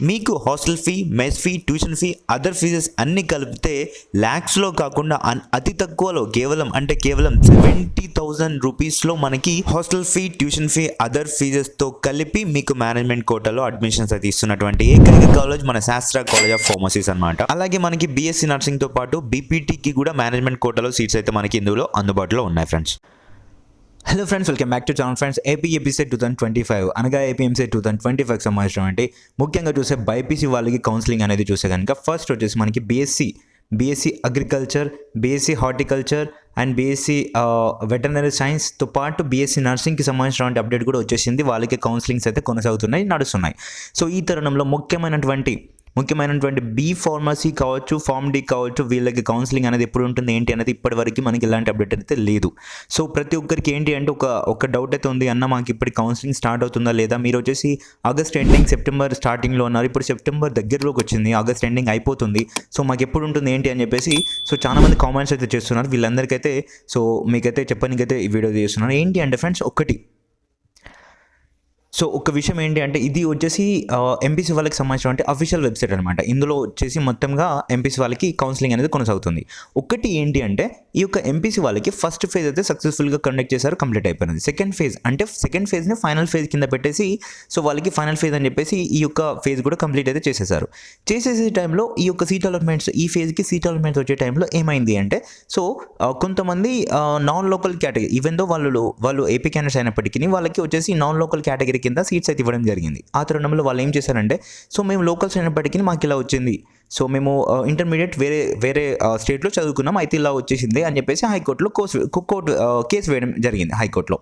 మీకు hostel fee mess fee tuition fee other fees అన్ని కలిపితే ల్యాక్స్లో కాకుండా అన్- అతి తక్కువలో కేవలం అంటే కేవలం సెవెంటీ థౌజండ్ రూపీస్లో మనకి hostel fee tuition fee other ఫీజెస్తో కలిపి మీకు మేనేజ్మెంట్ కోటాలో అడ్మిషన్స్ అయితే ఇస్తున్నటువంటి ఏకైక కాలేజ్ మన శాస్త్ర కాలేజ్ ఆఫ్ ఫార్మసీస్ అనమాట అలాగే మనకి బీఎస్సీ నర్సింగ్తో పాటు బీపీటీకి కూడా మేనేజ్మెంట్ కోటాలో సీట్స్ అయితే మనకి ఇందులో అందుబాటులో ఉన్నాయి friends hello friends welcome back to channel friends AP EAPCET two thousand twenty five అనగా APMC two thousand twenty five సంబంధించినటువంటి ముఖ్యంగా చూసే బైపీసీ వాళ్ళకి కౌన్సిలింగ్ అనేది చూసే కనుక ఫస్ట్ వచ్చేసి మనకి BSc BSc agriculture BSc horticulture and BSc veterinary సైన్స్తో పాటు బీఎస్సీ నర్సింగ్కి సంబంధించినటువంటి అప్డేట్ కూడా వచ్చేసింది. వాళ్ళకి కౌన్సిలింగ్స్ అయితే కొనసాగుతున్నాయి నడుస్తున్నాయి. సో ఈ తరుణంలో ముఖ్యమైనటువంటి ముఖ్యమైనటువంటి బీ ఫార్మసీ కావచ్చు ఫార్మ్ డి కావచ్చు వీళ్ళకి కౌన్సిలింగ్ అనేది ఎప్పుడు ఉంటుంది ఏంటి అనేది ఇప్పటివరకు మనకి ఇలాంటి అప్డేట్ అయితే లేదు. సో ప్రతి ఒక్కరికి ఏంటి అంటే ఒక ఒక డౌట్ అయితే ఉంది అన్న మాకు ఇప్పుడు కౌన్సిలింగ్ స్టార్ట్ అవుతుందా లేదా? మీరు వచ్చేసి ఆగస్ట్ ఎండింగ్ సెప్టెంబర్ స్టార్టింగ్లో ఉన్నారు. ఇప్పుడు సెప్టెంబర్ దగ్గరలోకి వచ్చింది ఆగస్ట్ ఎండింగ్ అయిపోతుంది. సో మాకు ఎప్పుడు ఉంటుంది ఏంటి అని చెప్పేసి సో చాలా మంది కామెంట్స్ అయితే చేస్తున్నారు. వీళ్ళందరికైతే సో మీకైతే చెప్పడానికైతే ఈ వీడియో చేస్తున్నారు ఏంటి అంటే ఫ్రెండ్స్ ఒకటి. సో ఒక విషయం ఏంటి అంటే ఇది వచ్చేసి ఎంపీసీ వాళ్ళకి సంబంధించినటువంటి అఫీషియల్ వెబ్సైట్ అనమాట ఇందులో వచ్చేసి మొత్తంగా ఎంపీసీ వాళ్ళకి కౌన్సిలింగ్ అనేది కొనసాగుతుంది. ఒకటి ఏంటి అంటే ఈ యొక్క ఎంపీసీ వాళ్ళకి ఫస్ట్ ఫేజ్ అయితే సక్సెస్ఫుల్గా కండక్ట్ చేశారు కంప్లీట్ అయిపోయింది. సెకండ్ ఫేజ్ అంటే సెకండ్ ఫేజ్ని ఫైనల్ ఫేజ్ కింద పెట్టేసి సో వాళ్ళకి ఫైనల్ ఫేజ్ అని చెప్పేసి ఈ యొక్క ఫేజ్ కూడా కంప్లీట్ అయితే చేసేసారు చేసేసే టైంలో ఈ యొక్క సీట్ అలాట్మెంట్స్ ఈ ఫేజ్కి సీట్ అలాట్మెంట్స్ వచ్చే టైంలో ఏమైంది అంటే సో కొంతమంది non local category even though వాళ్ళు వాళ్ళు ఏపీ క్యాండిడేట్స్ అయినప్పటికీ వాళ్ళకి వచ్చేసి నాన్ లోకల్ కేటగిరీ కింద సీట్స్ అయితే ఇవ్వడం జరిగింది. ఆ తరుణంలో వాళ్ళు ఏం చేశారంటే సో మేము లోకల్స్ అయినప్పటికీ మాకు ఇలా వచ్చింది. సో మేము ఇంటర్మీడియట్ వేరే వేరే స్టేట్లో చదువుకున్నాం. అయితే ఇలా వచ్చేసింది అని చెప్పేసి హైకోర్టులో కోర్సు కోర్టు కేసు వేయడం జరిగింది హైకోర్టులో.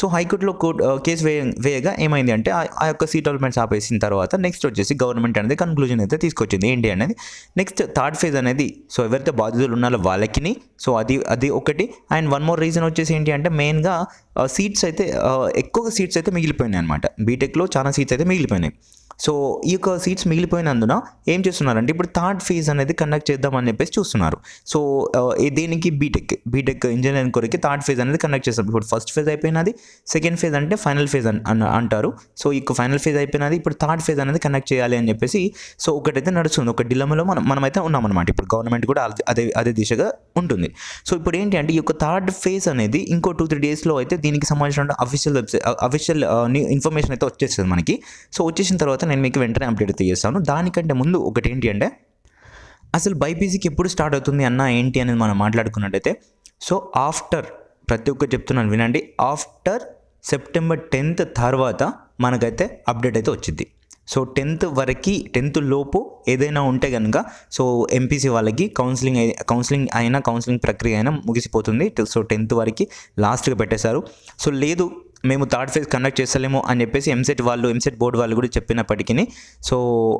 సో హైకోర్టులో కోర్టు కేసు వేయ వేయగా ఏమైంది అంటే ఆ యొక్క సీట్ ఆపేసిన తర్వాత నెక్స్ట్ వచ్చేసి గవర్నమెంట్ అనేది కన్క్లూజన్ అయితే తీసుకొచ్చింది. ఏంటి అనేది నెక్స్ట్ థర్డ్ ఫేజ్ అనేది సో ఎవరైతే బాధితులు ఉన్నారో వాళ్ళకి సో అది అది ఒకటి. అండ్ వన్ మోర్ రీజన్ వచ్చేసి ఏంటి అంటే మెయిన్గా సీట్స్ అయితే ఎక్కువగా ఎక్కువ సీట్స్ అయితే మిగిలిపోయినాయి అనమాట బీటెక్లో చాలా సీట్స్ అయితే మిగిలిపోయినాయి. సో ఈ యొక్క సీట్స్ మిగిలిపోయినందున ఏం చేస్తున్నారంటే ఇప్పుడు థర్డ్ ఫేజ్ అనేది కండక్ట్ చేద్దామని చెప్పేసి చూస్తున్నారు. సో uh, దీనికి దేనికి? B Tech B Tech engineering కొరికి థర్డ్ ఫేజ్ అనేది కండక్ట్ చేస్తారు ఇప్పుడు ఫస్ట్ ఫేజ్ అయిపోయినది సెకండ్ ఫేజ్ అంటే ఫైనల్ ఫేజ్ అని అంటారు. సో ఈ ఫైనల్ ఫేజ్ అయిపోయినది ఇప్పుడు థర్డ్ ఫేజ్ అనేది కండక్ట్ చేయాలి అని చెప్పేసి సో ఒకటైతే నడుస్తుంది. ఒక డిలమలో మనం మనమైతే ఉన్నామన్నమాట. ఇప్పుడు గవర్నమెంట్ కూడా అదే- అదే అదే దిశగా ఉంటుంది. సో ఇప్పుడు ఏంటి అంటే ఈ యొక్క థర్డ్ ఫేజ్ అనేది ఇంకో టూ త్రీ డేస్లో అయితే దీనికి సంబంధించిన అఫీషియల్ వెబ్సైట్ అఫీషియల్ ఇన్ఫర్మేషన్ అయితే వచ్చేస్తుంది మనకి. సో వచ్చేసిన తర్వాత నేను మీకు వెంటనే అప్డేట్ అయితే చేస్తాను దానికంటే ముందు ఒకటి ఏంటి అంటే అసలు బైపీసీకి ఎప్పుడు స్టార్ట్ అవుతుంది అన్న ఏంటి అనేది మనం మాట్లాడుకున్నట్టయితే సో ఆఫ్టర్ ప్రతి ఒక్కరు చెప్తున్నాను వినండి ఆఫ్టర్ సెప్టెంబర్ టెన్త్ తర్వాత మనకైతే అప్డేట్ అయితే వచ్చింది. సో టెన్త్ వరకు టెన్త్ లోపు ఏదైనా ఉంటే కనుక సో ఎంపీసీ వాళ్ళకి కౌన్సిలింగ్ కౌన్సిలింగ్ అయినా కౌన్సిలింగ్ ప్రక్రియ అయినా ముగిసిపోతుంది. సో టెన్త్ వరకు లాస్ట్గా పెట్టేశారు. సో లేదు మేము థర్డ్ ఫేజ్ కండక్ట్ చేస్తలేము అని చెప్పేసి ఎంసెట్ వాళ్ళు ఎంసెట్ బోర్డు వాళ్ళు కూడా చెప్పినప్పటికీ సో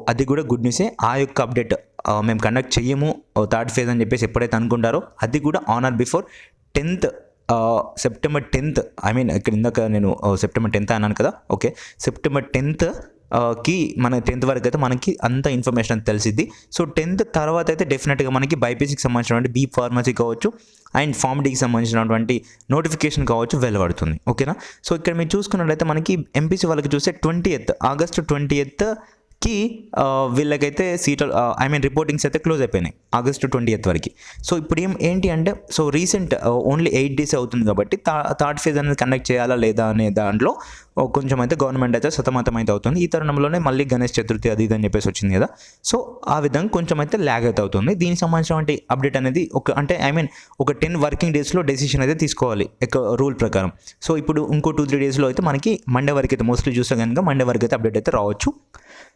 అది కూడా గుడ్ న్యూసే ఆ యొక్క అప్డేట్ మేము కండక్ట్ చెయ్యము థర్డ్ ఫేజ్ అని చెప్పేసి ఎప్పుడైతే అనుకుంటారో అది కూడా on or before tenth September tenth I mean ఇక్కడ ఇందాక నేను సెప్టెంబర్ టెన్త్ అన్నాను కదా ఓకే సెప్టెంబర్ టెన్త్ కి మన టెన్త్ వరకు అయితే మనకి అంత ఇన్ఫర్మేషన్ అంతా తెలిసిద్ది. సో టెన్త్ తర్వాత అయితే డెఫినెట్గా మనకి బైపీసీకి సంబంధించినటువంటి బీ ఫార్మసీ కావచ్చు అండ్ ఫార్మ్ డీకి సంబంధించినటువంటి నోటిఫికేషన్ కావచ్చు వెలువడుతుంది. ఓకేనా సో ఇక్కడ మీరు చూసుకున్నట్లయితే మనకి ఎంపీసీ వాళ్ళకి చూస్తే twenty eighth August twenty eighth కి వీళ్ళకైతే సీట్లు ఐ మీన్ రిపోర్టింగ్స్ అయితే క్లోజ్ అయిపోయినాయి ఆగస్ట్ ట్వంటీ ఎయిత్ వరకు. సో ఇప్పుడు ఏం ఏంటి అంటే so recent only eight days అవుతుంది కాబట్టి థర్డ్ ఫేజ్ అనేది కండక్ట్ చేయాలా లేదా అనే దాంట్లో కొంచెం అయితే గవర్నమెంట్ అయితే సతమతం అయితే అవుతుంది. ఈ తరుణంలోనే మళ్ళీ గణేష్ చతుర్థి అది ఇది అని చెప్పేసి వచ్చింది కదా. సో ఆ విధంగా కొంచెం అయితే ల్యాగ్ అయితే అవుతుంది. దీనికి సంబంధించినటువంటి అప్డేట్ అనేది ఒక అంటే ఐ మీన్ ఒక టెన్ వర్కింగ్ డేస్లో డెసిషన్ అయితే తీసుకోవాలి ఒక రూల్ ప్రకారం. సో ఇప్పుడు ఇంకో టూ త్రీ డేస్లో అయితే మనకి మండే వరకు అయితే మోస్ట్లీ చూస్తే కనుక మండే వరకు అయితే అప్డేట్ అయితే రావచ్చు.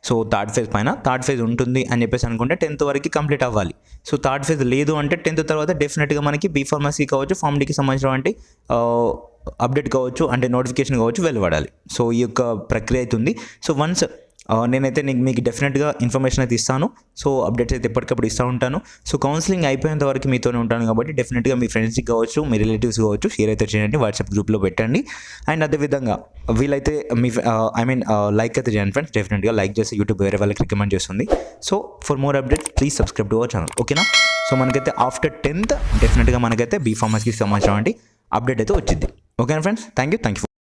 సో థర్డ్ ఫేజ్ పైన థర్డ్ ఫేజ్ ఉంటుంది అని చెప్పేసి అనుకుంటే టెన్త్ వరకు కంప్లీట్ అవ్వాలి. సో థర్డ్ ఫేజ్ లేదు అంటే టెన్త్ తర్వాత డెఫినెట్గా మనకి బీ ఫార్మసీ కావచ్చు ఫార్మడీకి సంబంధించినటువంటి అప్డేట్ కావచ్చు అంటే నోటిఫికేషన్ కావచ్చు వెలువడాలి. సో ఈ యొక్క ప్రక్రియ అవుతుంది. సో వన్స్ నేనైతే నీకు మీకు డెఫినెట్గా ఇన్ఫర్మేషన్ అయితే ఇస్తాను. సో అప్డేట్స్ అయితే ఎప్పటికప్పుడు ఇస్తూ ఉంటాను. సో కౌన్సిలింగ్ అయిపోయేంత వరకు మీతోనే ఉంటాను కాబట్టి డెఫినెట్గా మీ ఫ్రెండ్స్కి కావచ్చు మీ రిలేటివ్స్ కావచ్చు షేర్ అయితే చేయండి వాట్సాప్ గ్రూప్లో పెట్టండి. అండ్ అదేవిధంగా వీలైతే మీ ఐ మీన్ లైక్ అయితే చేయండి ఫ్రెండ్స్ డెఫినెట్గా లైక్ చేసి యూట్యూబ్ వేరే వాళ్ళకి రికమెండ్ చేస్తుంది. So for more updates please subscribe to our channel ఓకేనా సో మనకైతే ఆఫ్టర్ టెన్త్ డెఫినెట్గా మనకైతే బీఫార్మర్స్కి సంబంధించిన అప్డేట్ అయితే వచ్చింది. ఓకేనా friends thank you thank you